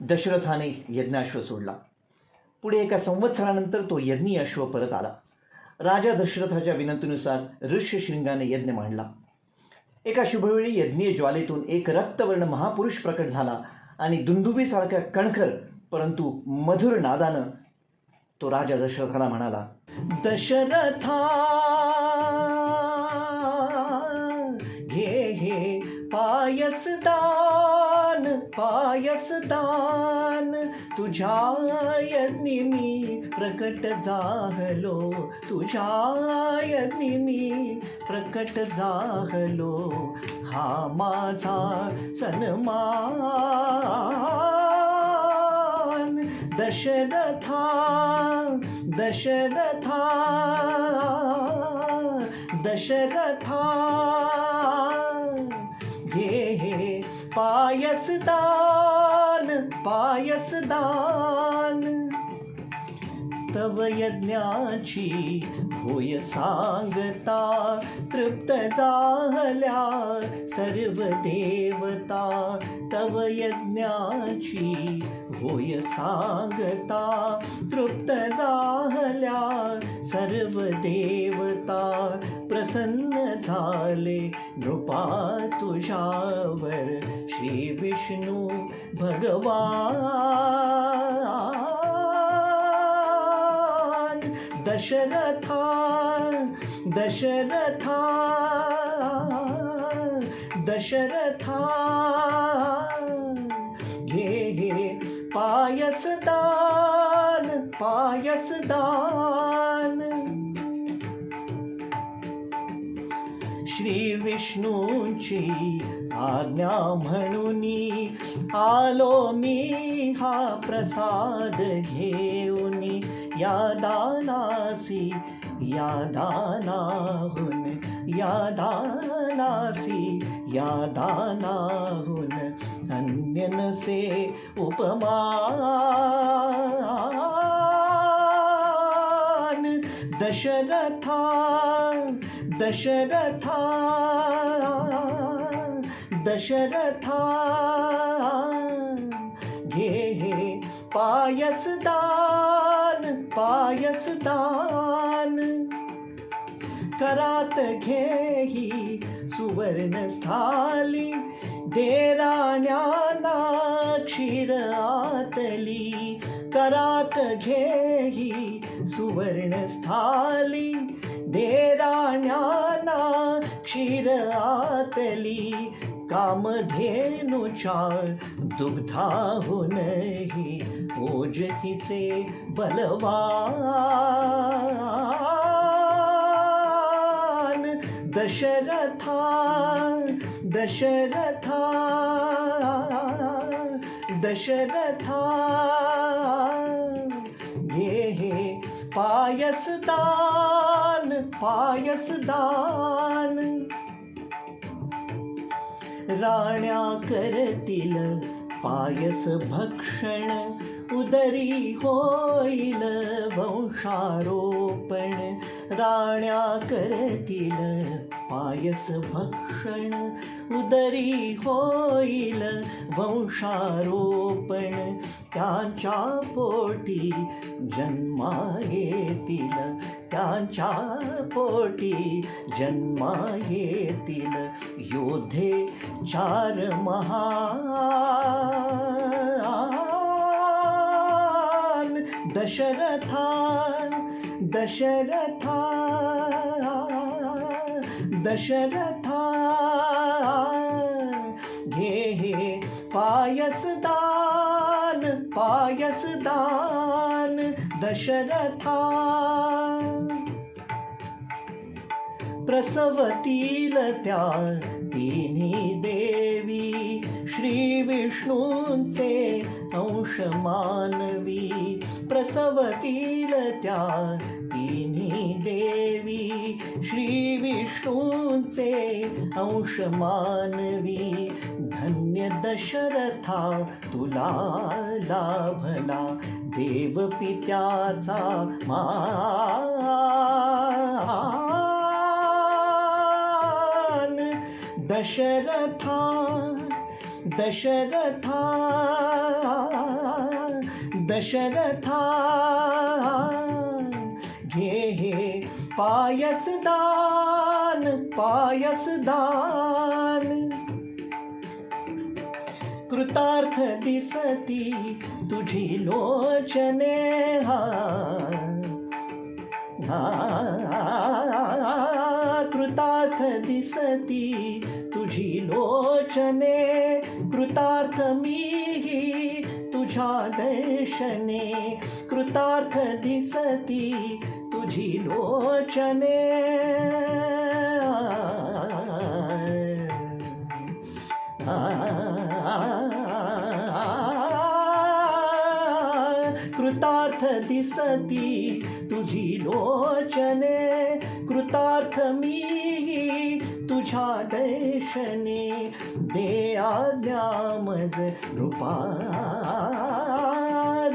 दशरथाने यज्ञाश्व सोडला. पुढे एका संवत्सरानंतर तो यज्ञी अश्व परत आला. राजा दशरथाच्या विनंतीनुसार ऋष्यशृंगाने यज्ञ मांडला. एका शुभवेळी यज्ञीय ज्वालेतून एक रक्तवर्ण महापुरुष प्रकट झाला आणि दुंदुबीसारख्या कणखर परंतु मधुर नादानं तो राजा दशरथाला म्हणाला दशरथा घे हे पायसदा पायसदान तुझ्या यज्ञी मी प्रकट जाहलो तुझ्या यज्ञी मी प्रकट जाहलो हा माझा सन्मान. दशरथा दशरथा दशरथा. पायसदान पायसदान। तव यज्ञाची होय सांगता, तृप्त जाहल्या सर्व देवता तव यज्ञाची होय सांगता, तृप्त जाहल्या सर्व देवता प्रसन्न झाले, नृपा तुझ्यावर श्री विष्णू भगवान। दशरथा दशरथा दशरथा। घे हे पायसदान पायसदान। श्री विष्णूंची आज्ञा म्हणून आलो मी हा प्रसाद घेऊन. या दानासी, या दानाहून, या दानासी, या दानाहून अन्य नसे उपमान दशरथा दशरथा दशरथा घे हे पायसदान पायसदान करात घे ही सुवर्णस्थाली देराण्याला क्षीर आतली करात घे ही सुवर्णस्थाली स्थाली देराण्याना क्षीर आतली कामधेनुच्या दुग्धाहूनही ओजकीचे बलवान? दशरथा दशरथा दशरथा। हे पायसदान पायसदान राण्या करतील पायस भक्षण उदरी होईल वंशारोपण. राण्या करतील पायस भक्षण उदरी होईल वंशारोपण. त्यांच्या पोटी जन्मा येतील त्यांच्या पोटी जन्मा येतील योद्धे चार महान। दशरथा दशरथा दशरथा घे हे पायस दान दशरथा. प्रसवतील त्या तिन्ही देवी श्री विष्णूंचे अंश मानवी. प्रसवतील त्या तिन्ही देवी श्री विष्णूंचे अंश मानवी. धन्य दशरथा तुला लाभला. देवपित्याचा मान दशरथा दशरथा दशरथा घे हे पायसदान पायसदान. कृतार्थ दिसती तुझी लोचने हा हा, कृतार्थ दिसती तुझी लोचने कृतार्थ मीही तुझ्या दर्शने कृतार्थ दिसती तुझी लोचने. कृतार्थ दिसती तुझी लोचने, कृतार्थ मी तुझ्या दर्शने, दे आज्ञा मज नृपा,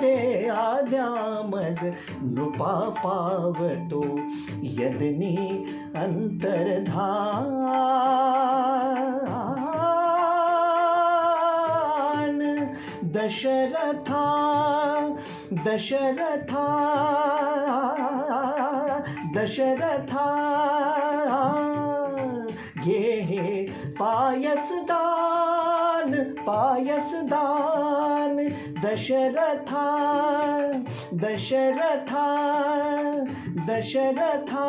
दे आज्ञा मज नृपा पावतो यदनी अंतर्धान दशरथा दशरथा दशरथा घे हे पायसदान पायसदान दशरथा दशरथा दशरथा